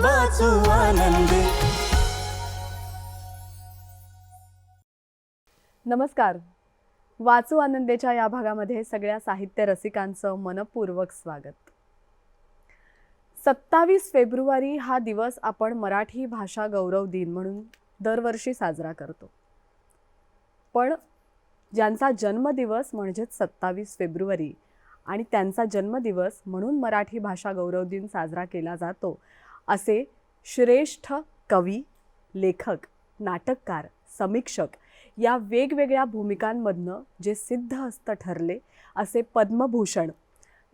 वाचू आनंदी. नमस्कार. वाचू आनंदेच्या या भागामध्ये सगळ्या साहित्य रसिकांचं मनपूर्वक स्वागत. सत्तावीस फेब्रुवारी हा दिवस आपण मराठी भाषा गौरव दिन म्हणून दरवर्षी साजरा करतो. पण ज्यांचा जन्मदिवस म्हणजेच सत्तावीस फेब्रुवारी आणि त्यांचा जन्मदिवस म्हणून मराठी भाषा गौरव दिन साजरा केला जातो असे श्रेष्ठ कवी लेखक नाटककार समीक्षक या वेगवेगळ्या भूमिकांमधनं जे सिद्धहस्त ठरले असे पद्मभूषण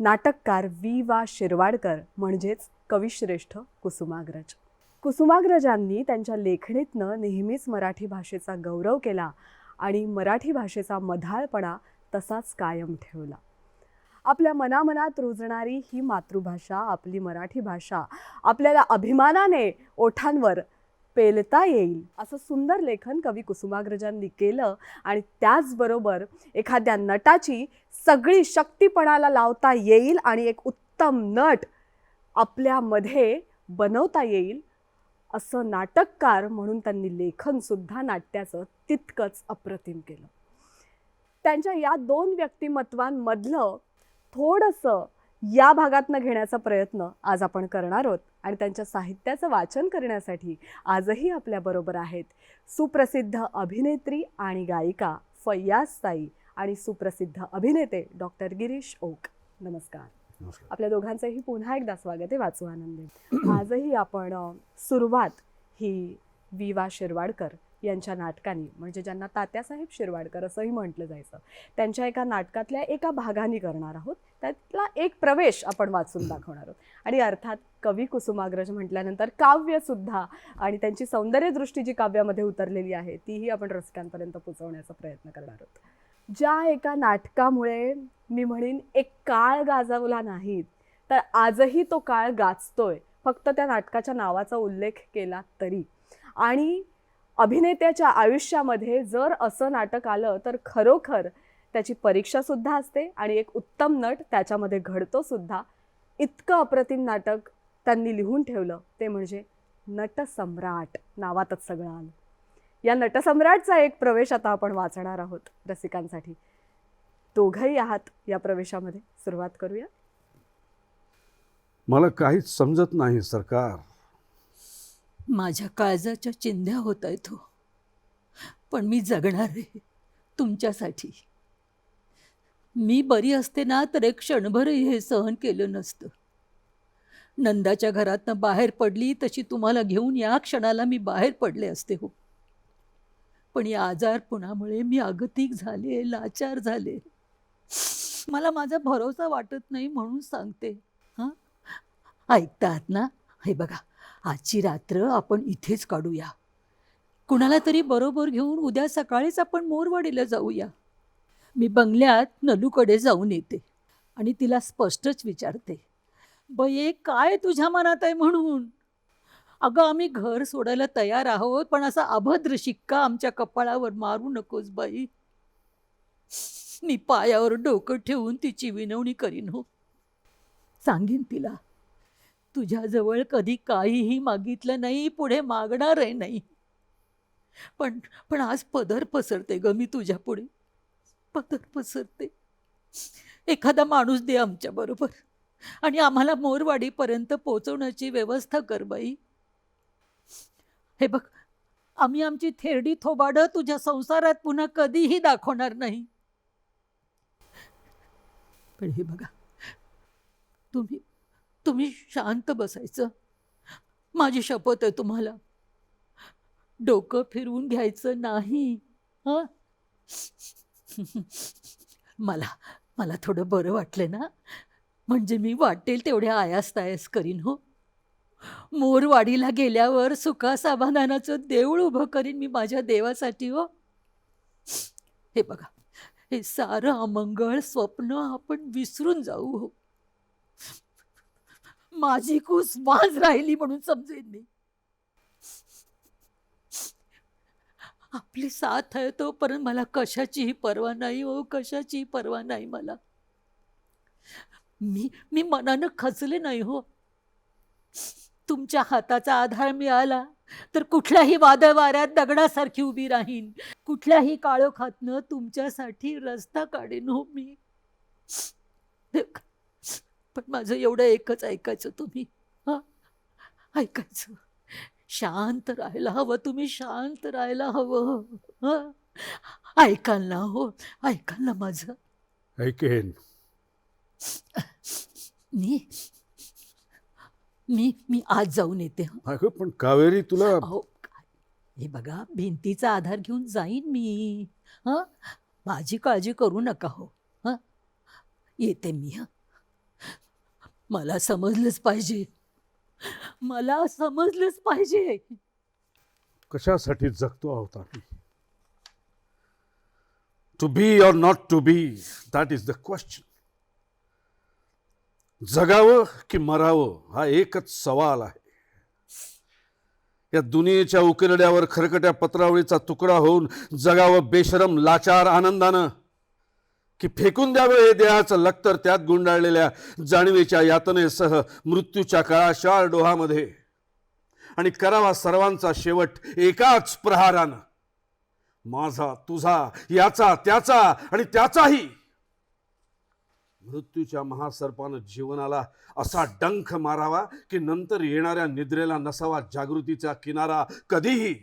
नाटककार वी वा शिरवाडकर म्हणजेच कविश्रेष्ठ कुसुमाग्रज. कुसुमाग्रजांनी त्यांच्या लेखणीतनं नेहमीच मराठी भाषेचा गौरव केला आणि मराठी भाषेचा मधाळपणा तसाच कायम ठेवला. आपल्या मनामनात रुजणारी ही मातृभाषा आपली मराठी भाषा आपल्याला अभिमानाने ओठांवर पेलता येईल. असं सुंदर लेखन कवी कुसुमाग्रजांनी केलं आणि त्याचबरोबर एखाद्या नटाची सगळी शक्तीपणाला लावता येईल आणि एक उत्तम नट आपल्यामध्ये बनवता येईल असं नाटककार म्हणून त्यांनी लेखनसुद्धा नाट्याचं तितकंच अप्रतिम केलं. त्यांच्या या दोन व्यक्तिमत्वांमधलं थोडंसं या भागातनं घेण्याचा प्रयत्न आज आपण करणार आहोत आणि त्यांच्या साहित्याचं वाचन करण्यासाठी आजही आपल्याबरोबर आहेत सुप्रसिद्ध अभिनेत्री आणि गायिका फय्याज ताई आणि सुप्रसिद्ध अभिनेते डॉक्टर गिरीश ओक. नमस्कार. आपल्या दोघांचंही पुन्हा एकदा स्वागत आहे वाचू आनंदी. आजही आपण सुरुवात ही वि वा शिरवाडकर यांच्या नाटकांनी. म्हणजे ज्यांना तात्यासाहेब शिरवाडकर असंही म्हटलं जायचं. त्यांच्या एका नाटकातल्या एका भागाने करणार आहोत. त्यातला एक प्रवेश आपण वाचून दाखवणार आहोत. आणि अर्थात कवी कुसुमाग्रज म्हटल्यानंतर काव्यसुद्धा आणि त्यांची सौंदर्यदृष्टी जी काव्यामध्ये उतरलेली आहे तीही आपण रसिकांपर्यंत पोचवण्याचा प्रयत्न करणार आहोत. ज्या एका नाटकामुळे मी म्हणेन एक काळ गाजवला नाही तर आजही तो काळ गाजतोय. फक्त त्या नाटकाच्या नावाचा उल्लेख केला तरी. आणि अभिनेत्याच्या आयुष्यामध्ये जर असं नाटक आलं तर खरोखर त्याची परीक्षासुद्धा असते आणि एक उत्तम नट त्याच्यामध्ये घडतो सुद्धा. इतकं अप्रतिम नाटक त्यांनी लिहून ठेवलं ते म्हणजे नटसम्राट नावातच सगळं आलं. या नटसम्राटचा एक प्रवेश आता आपण वाचणार आहोत रसिकांसाठी. दोघंही आहात या प्रवेशामध्ये. सुरुवात करूया. मला काहीच समजत नाही सरकार. माझ्या काळजाच्या चिंध्या होत आहे तो पण मी जगणार आहे तुमच्यासाठी. मी बरी असते ना तर एक क्षणभरही हे सहन केलं नसतं. नंदाच्या घरातनं बाहेर पडली तशी तुम्हाला घेऊन या क्षणाला मी बाहेर पडले असते हो. पण या आजारपणामुळे मी अगतिक झाले लाचार झाले. मला माझा भरोसा वाटत नाही म्हणून सांगते. हां? ऐकतात ना? हे बघा आजची रात्र आपण इथेच काढूया. कुणाला तरी बरोबर घेऊन उद्या सकाळीच आपण मोरवाडीला जाऊया. मी बंगल्यात नलूकडे जाऊन येते आणि तिला स्पष्टच विचारते बये काय तुझ्या मनात आहे म्हणून? अगं आम्ही घर सोडायला तयार आहोत पण असा अभद्र शिक्का आमच्या कपाळावर मारू नकोस बाई. मी पायावर डोकं ठेवून तिची विनवणी करीन हो. सांगीन तिला. तुझ्याजवळ कधी काहीही मागितलं नाही पुढे मागणारही नाही. पण पण आज पदर पसरते ग मी तुझ्या पुढे. पदर पसरते. एखादा माणूस दे आमच्याबरोबर आणि आम्हाला मोरवाडीपर्यंत पोचवण्याची व्यवस्था कर बाई. हे बघ आम्ही आमची थेरडी थोबाडं तुझ्या संसारात पुन्हा कधीही दाखवणार नाही. पण हे बघा तुम्ही तुम्ही शांत बसायचं. माझी शपथ आहे तुम्हाला. डोकं फिरवून घ्यायचं नाही. हां? मला मला थोडं बरं वाटलं ना? म्हणजे मी वाटेल तेवढ्या आयास तायास करीन हो? मोरवाडीला गेल्यावर सुखा समाधानाचं देऊळ उभं करीन मी माझ्या देवासाठी हो? हे बघा हे सारं अमंगळ स्वप्न आपण विसरून जाऊ हो? माझी कूस वाज राहिली म्हणून समजेन मी. आपली साथ आहे तोपर्यंत मला कशाचीही पर्वा नाही हो कशाचीही पर्वा नाही मला. मी मी मनानं खचले नाही हो. तुमच्या हाताचा आधार मिळाला तर कुठल्याही वादळ वाऱ्यात दगडासारखी उभी राहीन. कुठल्याही काळोखातनं तुमच्यासाठी रस्ता काढेन हो मी. पण माझं एवढं एकच ऐकायचं तुम्ही. हा? ऐकायचं. शांत राहायला हवं तुम्ही शांत राहायला हवं. हं? ऐकाल ना हो ऐकाल ना माझं. ऐकेन. मी मी मी आज जाऊन येते हं. अगं पण कावेरी तुला अहो काय? हे बघा भिंतीचा आधार घेऊन जाईन मी. हं? माझी काळजी करू नका हो हं. येते मी हं. मला समजलंच पाहिजे. मला समजलंच पाहिजे. कशासाठी जगतो आहोत आम्ही? To be or not to be that is the question जगावं की मरावं हा एकच सवाल आहे. या दुनियेच्या उकिरड्यावर खरकट्या पत्रावळीचा तुकडा होऊन जगावं बेशरम लाचार आनंदानं. की फेकून द्यावं हे देहाचं लक्तर त्यात गुंडाळलेल्या जाणीवेच्या यातनेसह मृत्यूच्या काळाशाळ डोहामध्ये. आणि करावा सर्वांचा शेवट एकाच प्रहारानं. माझा तुझा याचा त्याचा आणि त्याचाही. मृत्यूच्या महासर्पानं जीवनाला असा डंख मारावा की नंतर येणाऱ्या निद्रेला नसावा जागृतीचा किनारा कधीही.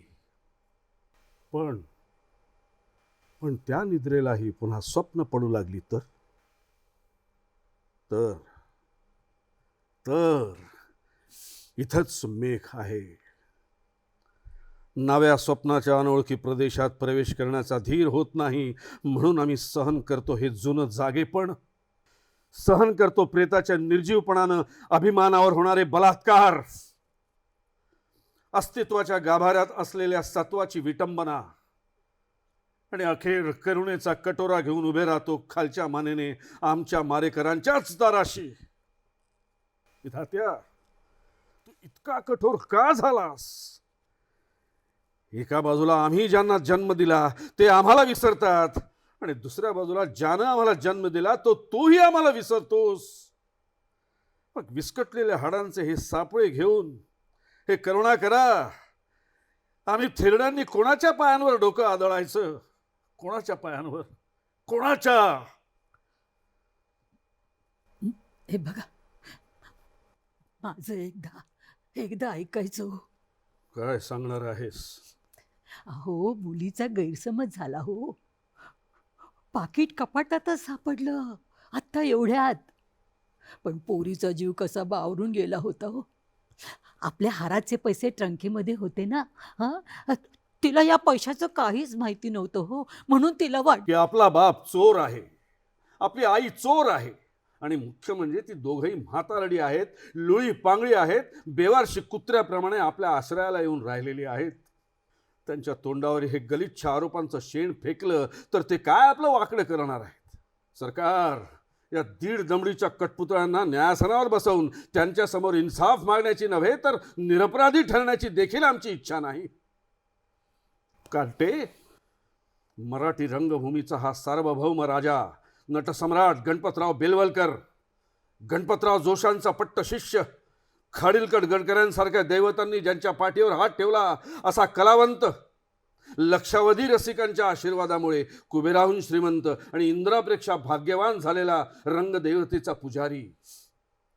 पण पण त्या निद्रेलाही पुन्हा स्वप्न पडू लागली तर? तर तर इथंच मेघ आहे. नव्या स्वप्नाच्या अनोळखी प्रदेशात प्रवेश करण्याचा धीर होत नाही म्हणून आम्ही सहन करतो हे जुनं जागेपण. सहन करतो प्रेताच्या निर्जीवपणानं अभिमानावर होणारे बलात्कार. अस्तित्वाच्या गाभाऱ्यात असलेल्या सत्वाची विटंबना. आणि अखेर करुणेचा कटोरा घेऊन उभे राहतो खालच्या मानेने आमच्या मारेकरांच्याच दाराशी. विधात्या तू इतका कठोर का झालास? एका बाजूला आम्ही ज्यांना जन्म दिला ते आम्हाला विसरतात. आणि दुसऱ्या बाजूला ज्यानं आम्हाला जन्म दिला तो तूही आम्हाला विसरतोस. मग विस्कटलेल्या हाडांचे हे सापळे घेऊन हे करुणा करा. आम्ही थेरड्यांनी कोणाच्या पायांवर डोकं आदळायचं? कोणाच्या पायांवर? कोणाच्या? हे बघा. माझं एकदा एकदा ऐकायचं हो. काय सांगणार आहेस? अहो मुलीचा गैरसमज झाला हो. पाकिट कपाटातच सापडलं. आत्ता एवढ्यात. पण पोरीचा जीव कसा बावरून गेला होता हो. आपल्या हाराचे पैसे ट्रंकीमध्ये होते ना हां? तिला या पैशाचं काहीच माहिती नव्हतं हो. म्हणून तिला वाट की आपला बाप चोर आहे. आपली आई चोर आहे. आणि मुख्य म्हणजे ती दोघही म्हातारडी आहेत लुळी पांगळी आहेत बेवारशी कुत्र्याप्रमाणे आपल्या आश्रयाला येऊन राहिलेली आहेत. त्यांच्या तोंडावर हे गलिच्छ आरोपांचं शेण फेकलं तर ते काय आपलं वाकडं करणार आहेत? सरकार या दीड दमडीच्या कटपुतळ्यांना न्यायासनावर बसवून त्यांच्यासमोर इन्साफ मागण्याची नव्हे तर निरपराधी ठरण्याची देखील आमची इच्छा नाही. कार्टे मराठी रंगभूमीचा हा सार्वभौम राजा नटसम्राट गणपतराव बेलवलकर गणपतराव जोशांचा पट्ट शिष्य खाडीलकट गडकऱ्यांसारख्या दैवतांनी ज्यांच्या पाठीवर हात ठेवला असा कलावंत लक्षावधी रसिकांच्या आशीर्वादामुळे कुबेराहून श्रीमंत आणि इंद्रापेक्षा भाग्यवान झालेला रंगदेवतेचा पुजारी.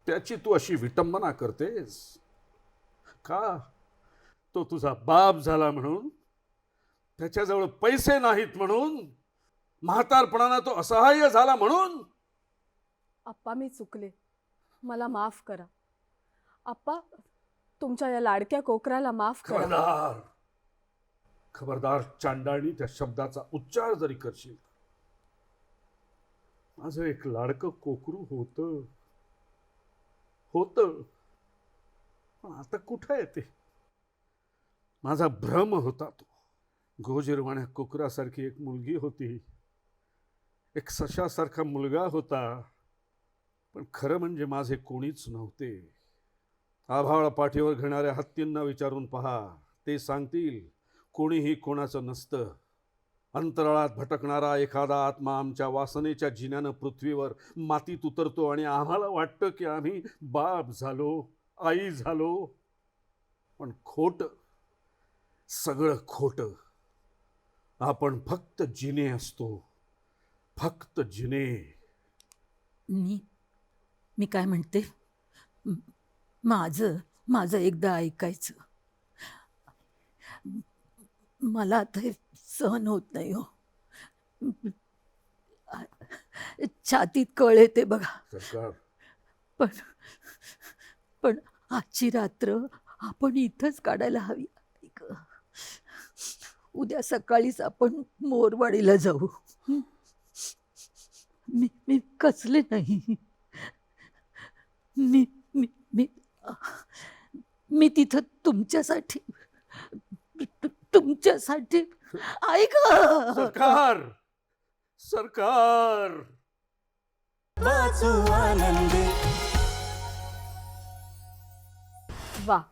त्याची तू अशी विटंबना करतेस? का? तो तुझा बाप झाला म्हणून त्याच्याजवळ पैसे नाहीत म्हणून म्हातारपणानं तो असहाय्य झाला म्हणून. आप्पा मी चुकले. मला माफ करा. आप्पा तुमच्या या लाडक्या कोकराला माफ करा. खबरदार. खबरदार चांडाळणी त्या शब्दाचा उच्चार जरी करशील. माझं एक लाडकं कोकरू होत. होत. पण आता कुठं आहे ते? माझा भ्रम होता तो. गोजिरवाण्या कोकरासारखी एक मुलगी होती. एक सशासारखा मुलगा होता. पण खरं म्हणजे माझे कोणीच नव्हते. आभाळ पाठीवर घेणाऱ्या हत्तींना विचारून पहा. ते सांगतील कोणीही कोणाचं नसतं. अंतराळात भटकणारा एखादा आत्मा आमच्या वासनेच्या जिन्यानं पृथ्वीवर मातीत उतरतो आणि आम्हाला वाटतं की आम्ही बाप झालो आई झालो. पण खोट सगळं खोटं. आपण फक्त जिने असतो. फक्त जिने. मी मी काय म्हणते? माझं माझं एकदा ऐकायचं. मला आता सहन होत नाही हो. छातीत कळ येते बघा. पण पण आजची रात्र आपण इथंच काढायला हवी. उद्या सकाळीच आपण मोरवाडीला जाऊ? मी मी कसले नाही. मी मी मी मी तिथं तुमच्यासाठी तुमच्यासाठी ऐक. सरकार सरकार. वा.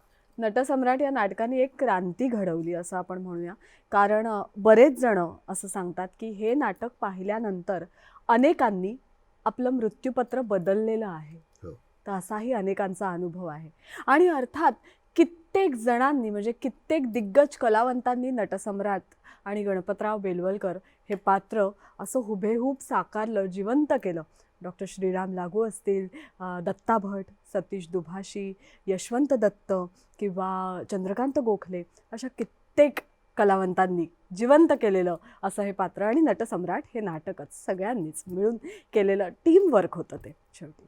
नटसम्राट या नाटकाने एक क्रांती घडवली असं आपण म्हणूया. कारण बरेच जण असं सांगतात की हे नाटक पाहिल्यानंतर अनेकांनी आपलं मृत्यूपत्र बदललेलं आहे. हो. तर असाही अनेकांचा अनुभव आहे. आणि अर्थात कित्येक जणांनी म्हणजे कित्येक दिग्गज कलावंतांनी नटसम्राट आणि गणपतराव बेलवलकर हे पात्र असं हुबेहूब साकारलं जिवंत केलं. डॉक्टर श्रीराम लागू असतील दत्ता भट सतीश दुभाषी यशवंत दत्त किंवा चंद्रकांत गोखले अशा कित्येक कलावंतांनी जिवंत केलेलं असं हे पात्र आणि नटसम्राट हे नाटकच सगळ्यांनीच मिळून केलेलं टीमवर्क होतं ते शेवटी.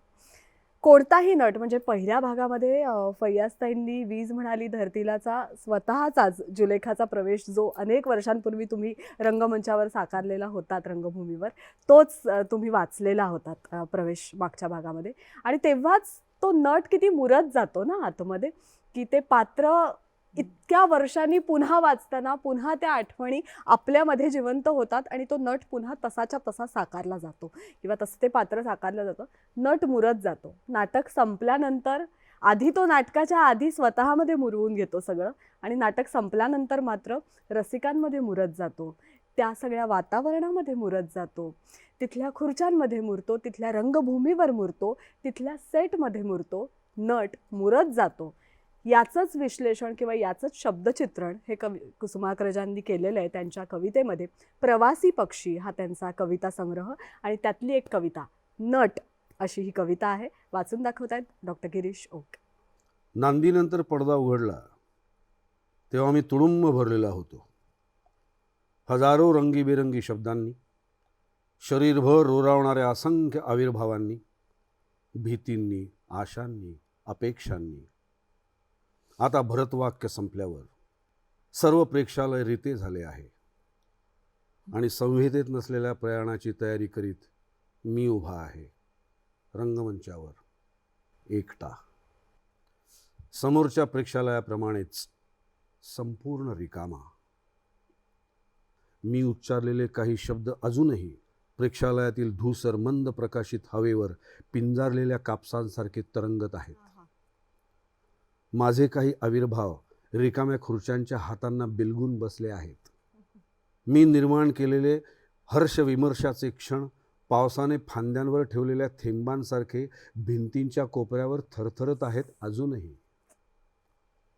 कोणताही नट म्हणजे पहिल्या भागामध्ये फैयाजताईंनी वीज म्हणाली धरतीलाचा स्वतःचाच जुलेखाचा प्रवेश जो अनेक वर्षांपूर्वी तुम्ही रंगमंचावर साकारलेला होतात रंगभूमीवर तोच तुम्ही वाचलेला होतात प्रवेश मागच्या भागामध्ये. आणि तेव्हाच तो नट किती मुरत जातो ना आतमध्ये की ते पात्र इतक्या वर्षांनी पुन्हा वाचताना पुन्हा त्या आठवणी आपल्यामध्ये जिवंत होतात आणि तो नट पुन्हा तसाच्या तसा साकारला जातो. किंवा तसं ते पात्र साकारलं जातं. नट मुरत जातो. नाटक संपल्यानंतर आधी तो नाटकाच्या आधी स्वतःमध्ये मुरवून घेतो सगळं आणि नाटक संपल्यानंतर मात्र रसिकांमध्ये मुरत जातो. त्या सगळ्या वातावरणामध्ये मुरत जातो. तिथल्या खुर्च्यांमध्ये मुरतो. तिथल्या रंगभूमीवर मुरतो. तिथल्या सेटमध्ये मुरतो. नट मुरत जातो. याचंच विश्लेषण किंवा याचंच शब्दचित्रण हे कवी कुसुमाग्रजांनी केलेलं आहे त्यांच्या कवितेमध्ये. प्रवासी पक्षी हा त्यांचा कविता संग्रह आणि त्यातली एक कविता नट अशी ही कविता आहे. वाचून दाखवत आहेत डॉक्टर गिरीश ओक. नांदीनंतर पडदा उघडला तेव्हा मी तुडुंब भरलेला होतो. हजारो रंगीबेरंगी शब्दांनी शरीरभर रोरावणाऱ्या असंख्य आविर्भावांनी भीतींनी आशांनी अपेक्षांनी आता भरतवाक्य संपल्यावर सर्व प्रेक्षालय रिते झाले आहे. आणि संहितेत नसलेल्या प्रयाणाची तयारी करीत मी उभा आहे. रंगमंचावर एकटा. समोरच्या प्रेक्षालयाप्रमाणेच संपूर्ण रिकामा. मी उच्चारलेले काही शब्द अजूनही प्रेक्षालयातील धूसर मंद प्रकाशित हवेवर पिंजारलेल्या कापसांसारखे तरंगत आहेत. माझे काही आविर्भाव रिकाम्या खुर्च्यांच्या हातांना बिलगून बसले आहेत. मी निर्माण केलेले हर्षविमर्शाचे क्षण पावसाने फांद्यांवर ठेवलेल्या थेंबांसारखे भिंतींच्या कोपऱ्यावर थरथरत आहेत अजूनही.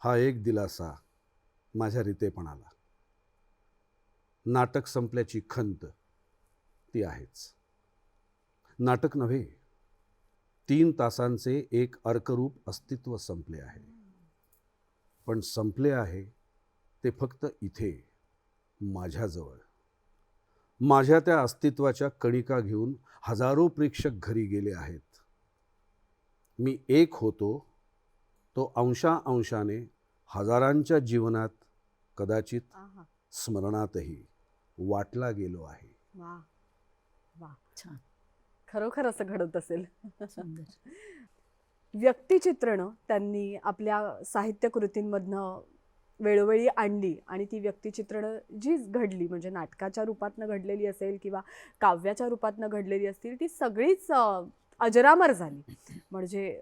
हा एक दिलासा माझ्या रितेपणाला. नाटक संपल्याची खंत ती आहेच. नाटक नव्हे तीन तासांचे एक अर्करूप अस्तित्व संपले आहे. पण संपले आहे ते फक्त इथे माझ्याजवळ. माझ्या त्या अस्तित्वाच्या कणिका घेऊन हजारो प्रेक्षक घरी गेले आहेत. मी एक होतो तो अंशा अंशाने हजारांच्या जीवनात कदाचित स्मरणातही वाटला गेलो आहे. वा वा. छान. खरोखर असं घडत असेल. सुंदर. व्यक्तिचित्रणं त्यांनी आपल्या साहित्यकृतींमधनं वेळोवेळी आणली आणि ती व्यक्तिचित्रणं जी घडली म्हणजे नाटकाच्या रूपातनं घडलेली असेल किंवा काव्याच्या रूपातनं घडलेली असतील ती सगळीच अजरामर झाली. म्हणजे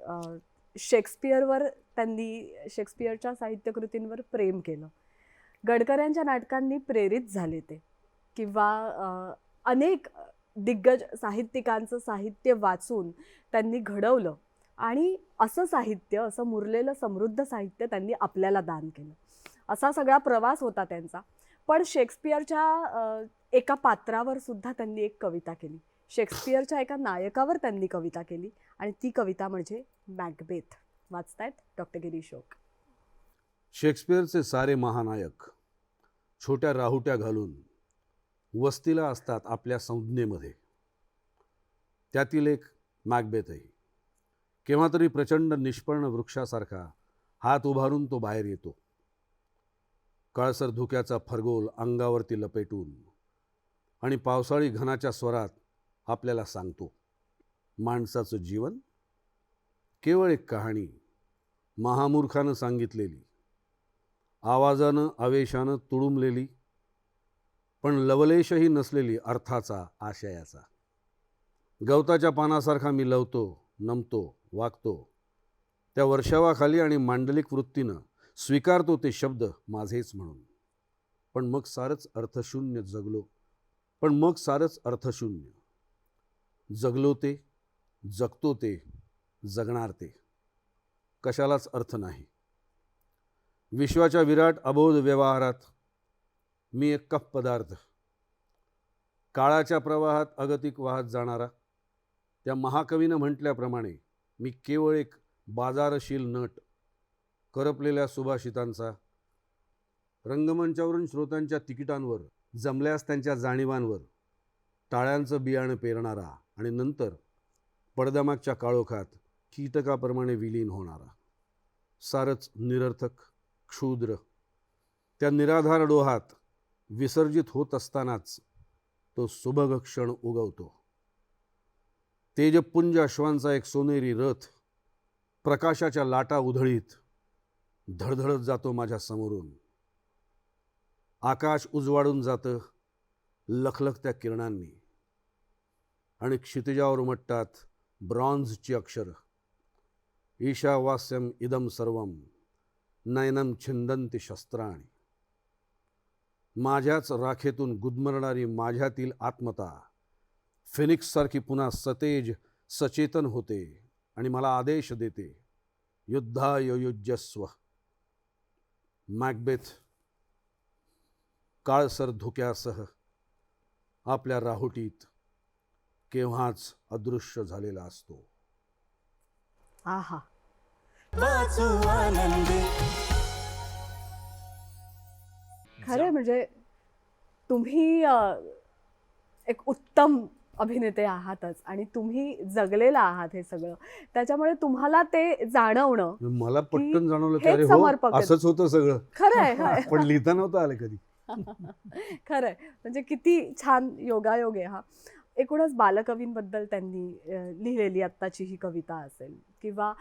शेक्सपियरवर त्यांनी शेक्सपियरच्या साहित्यकृतींवर प्रेम केलं. गडकऱ्यांच्या नाटकांनी प्रेरित झाले ते. किंवा अनेक दिग्गज साहित्यिकांचं साहित्य वाचून त्यांनी घडवलं. आणि असं साहित्य असं मुरलेलं समृद्ध साहित्य त्यांनी आपल्याला दान केलं. असा सगळा प्रवास होता त्यांचा. पण शेक्सपियरच्या एका पात्रावर सुद्धा त्यांनी एक कविता केली. शेक्सपियरच्या एका नायकावर त्यांनी कविता केली आणि ती कविता म्हणजे मॅकबेथ. वाचतायत डॉक्टर गिरीश ओक शेक्सपियरचे सारे महानायक छोट्या राहुट्या घालून वस्तीला असतात आपल्या संज्ञेमध्ये. त्यातील एक मॅकबेथही. केव्हा तरी प्रचंड निष्पर्ण वृक्षासारखा हात उभारून तो बाहेर येतो. काळसर धुक्याचा फरगोल अंगावरती लपेटून आणि पावसाळी घनाच्या स्वरात आपल्याला सांगतो माणसाचं जीवन केवळ एक कहाणी महामूर्खानं सांगितलेली आवाजानं आवेशानं तुडुंबलेली पण लवलेशही नसलेली अर्थाचा आशयाचा. गवताच्या पानासारखा मी लवतो नमतो वागतो. त्या वर्षावाखाली आणि मांडलिक वृत्तीनं स्वीकारतो ते शब्द माझेच म्हणून. पण मग सारंच अर्थशून्य जगलो. पण मग सारंच अर्थशून्य. जगलो ते जगतो ते जगणार ते. कशालाच अर्थ नाही. विश्वाच्या विराट अबोध व्यवहारात मी एक कप पदार्थ. काळाच्या प्रवाहात अगतिक वाहत जाणारा त्या महाकवीनं म्हटल्याप्रमाणे मी केवळ एक बाजारशील नट करपलेल्या सुभाषितांचा रंगमंचावरून श्रोत्यांच्या तिकिटांवर जमल्यास त्यांच्या जाणीवांवर टाळ्यांचं बियाणं पेरणारा आणि नंतर पडदामागच्या काळोखात कीटकाप्रमाणे विलीन होणारा. सारंच निरर्थक क्षुद्र त्या निराधार डोहात विसर्जित होत असतानाच तो सुभग क्षण उगवतो. तेजपुंज अश्वांचा एक सोनेरी रथ प्रकाशाच्या लाटा उधळीत धडधडत जातो माझ्या समोरून. आकाश उजवाडून जातं लखलखत्या किरणांनी. आणि क्षितिजावर उमटतात ब्रॉन्झची अक्षरं. ईशावास्यम इदम सर्वम नयनम छिंदंती शस्त्राणी. माझ्याच राखेतून गुदमरणारी माझ्यातील आत्मता फिनिक्ससारखी पुन्हा सतेज सचेतन होते आणि मला आदेश देते. युद्धायुज्यस्व मॅकबेथ काळसर धुक्यासह आपल्या राहुटीत केव्हाच अदृश्य झालेला असतो. आहा. खरं म्हणजे तुम्ही अ, एक उत्तम अभिनेते आहातच आणि तुम्ही जगलेला आहात हे सगळं. त्याच्यामुळे तुम्हाला ते जाणवणं मला पटकन जाणवलं की हेच अरे हो समर्पक. असंच होतं सगळं. खरं आहे खरं आहे. पण लिहिता नव्हतं आलं कधी. खरं आहे म्हणजे किती छान योगायोग आहे हा. एकूणच बालकवींबद्दल त्यांनी अ, लिहिलेली आत्ताची ही कविता असेल. किंवा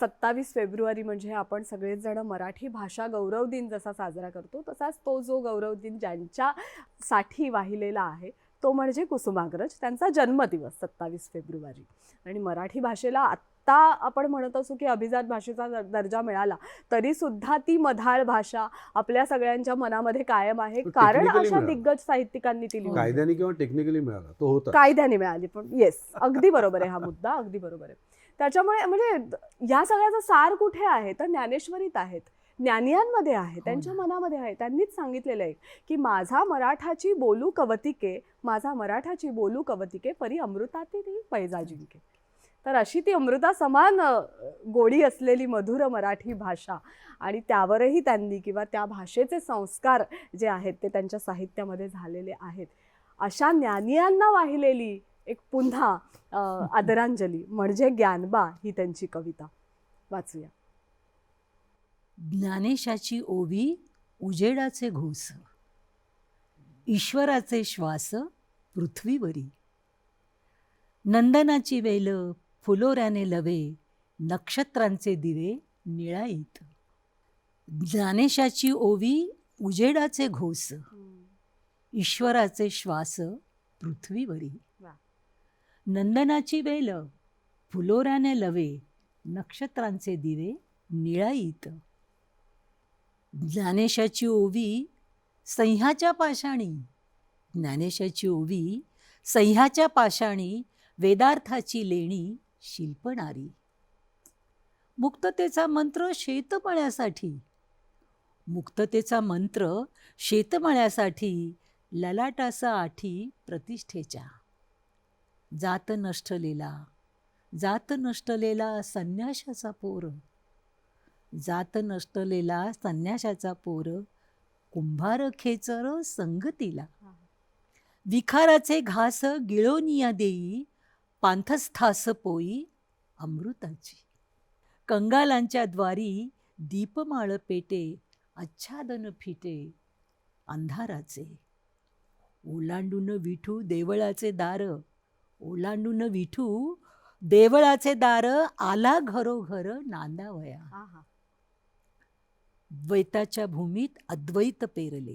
सत्तावीस फेब्रुवारी म्हणजे आपण सगळेच जण मराठी भाषा गौरव दिन जसा साजरा करतो तसाच तो जो गौरव दिन ज्यांच्यासाठी वाहिलेला आहे तो म्हणजे कुसुमाग्रज. त्यांचा जन्मदिवस सत्तावीस फेब्रुवारी. आणि मराठी भाषेला आत्ता आपण म्हणत असू की अभिजात भाषेचा दर- दर्जा मिळाला तरी सुद्धा ती मधाळ भाषा आपल्या सगळ्यांच्या मनामध्ये कायम आहे. कारण अशा. दिग्गज साहित्यिकांनी ती लिहिली कायद्याने किंवा टेक्निकली मिळाला. तो होता. कायद्याने मिळाली पण येस अगदी बरोबर आहे हा मुद्दा अगदी बरोबर आहे. त्याच्यामुळे म्हणजे या सगळ्याचा सार कुठे आहे? तर ज्ञानेश्वरीत आहेत. ज्ञानियांमध्ये आहे त्यांच्या मनामध्ये आहे. त्यांनीच सांगितलेलं आहे की माझा मराठाची बोलू कवतिके माझा मराठाची बोलू कवतिके परी अमृताती ती पैजा जिंके तर अशी ती अमृता समान गोडी असलेली मधुर मराठी भाषा आणि त्यावरही त्यांनी किंवा त्या भाषेचे संस्कार जे आहेत ते त्यांच्या साहित्यामध्ये झालेले आहेत. अशा ज्ञानियांना वाहिलेली एक पुन्हा आदरांजली म्हणजे ज्ञानबा ही त्यांची कविता. वाचूया. ज्ञानेशाची ओवी उजेडाचे घोस ईश्वराचे श्वास पृथ्वीवरी. नंदनाची वेल फुलोऱ्याने लवे नक्षत्रांचे दिवे निळाईत. ज्ञानेशाची ओवी उजेडाचे घोस ईश्वराचे श्वास पृथ्वीवरी. नंदनाची वेल फुलोऱ्याने लवे नक्षत्रांचे दिवे निळाईत. ज्ञानेशाची ओवी सह्याच्या पाषाणी. ज्ञानेशाची ओवी सह्याच्या पाषाणी वेदार्थाची लेणी शिल्पणारी. मुक्ततेचा मंत्र शेतमळ्यासाठी. मुक्ततेचा मंत्र शेतमळ्यासाठी ललाटासा आठी प्रतिष्ठेच्या. जात नष्टलेला जात नष्टलेला संन्याशाचा पोर. जात नष्टलेला संन्याशाचा पोर कुंभार खेचर संगतीला विखाराचे घास गिळोनिया देई पांथस्थास पोई अमृताची. कंगालांच्या द्वारी दीपमाळ पेटे आच्छादन फिटे अंधाराचे. ओलांडून विठू देवळाचे दार ओलांडून विठू देवळाचे दार आला घरोघर नांदावया. द्वैताच्या भूमीत अद्वैत पेरले.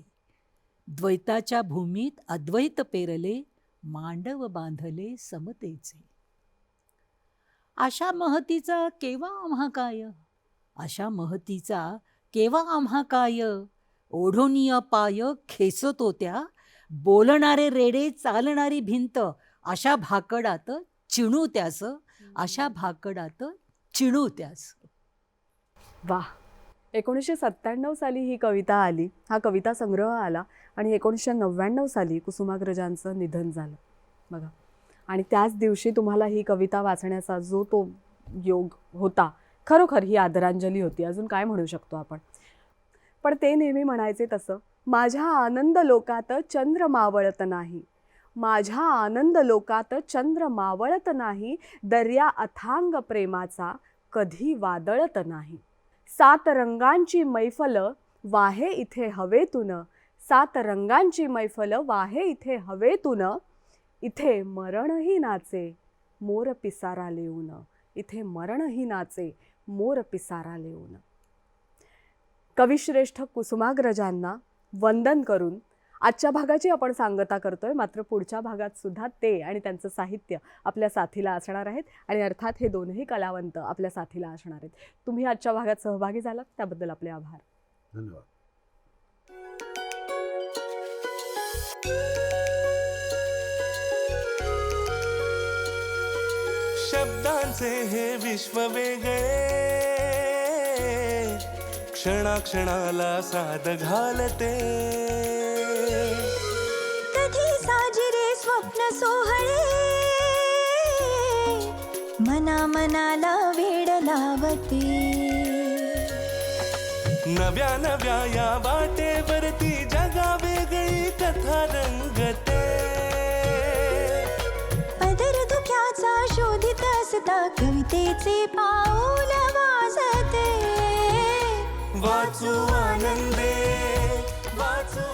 द्वैताच्या भूमीत अद्वैत पेरले मांडव बांधले समतेचे. अशा महतीचा केव्हा आम्हा काय अशा महतीचा केव्हा आम्हा काय ओढोनीय पाय खेचतो त्या बोलणारे रेडे चालणारी भिंत अशा भाकडात चिणू त्यास अशा भाकडात चिणू त्यास. वा एकोणीसशे सत्त्याण्णव साली ही कविता आली. हा कविता संग्रह आला आणि एकोणीसशे नव्याण्णव साली कुसुमाग्रजांचं निधन झालं. बघा. आणि त्याच दिवशी तुम्हाला ही कविता वाचण्याचा जो तो योग होता खरोखर ही आदरांजली होती. अजून काय म्हणू शकतो आपण? पण ते नेहमी म्हणायचे तसं माझ्या आनंद लोकात चंद्र मावळत नाही. माझ्या आनंद लोकात चंद्र मावळत नाही. दर्या अथांग प्रेमाचा कधी वादळत नाही. सात रंगांची मैफल वाहे इथे हवेतून. सात रंगांची मैफल वाहे इथे हवेतून. इथे मरणही नाचे मोर पिसारा लिहून. इथे मरणही नाचे मोर पिसारा लेऊन कविश्रेष्ठ कुसुमाग्रजांना वंदन करून आजच्या भागाची आपण सांगता करतोय. मात्र पुढच्या भागात सुद्धा ते आणि त्यांचं साहित्य आपल्या साथीला असणार आहेत आणि अर्थात हे दोनही कलावंत आपल्या साथीला असणार आहेत. तुम्ही आजच्या भागात सहभागी झालात. त्याबद्दल आपले आभार. धन्यवाद. शब्दांचे हे विश्व वेगळे. क्षणाक्षणाला साद घालते. सोहळे मना मनाला वेड लावते. नव्या नव्या या वाटेवरती जगा वेगळी कथा रंगते. पदर धुक्याचा शोधित असता कवितेचे पाऊल वाजते. वाचू आनंदे वाचू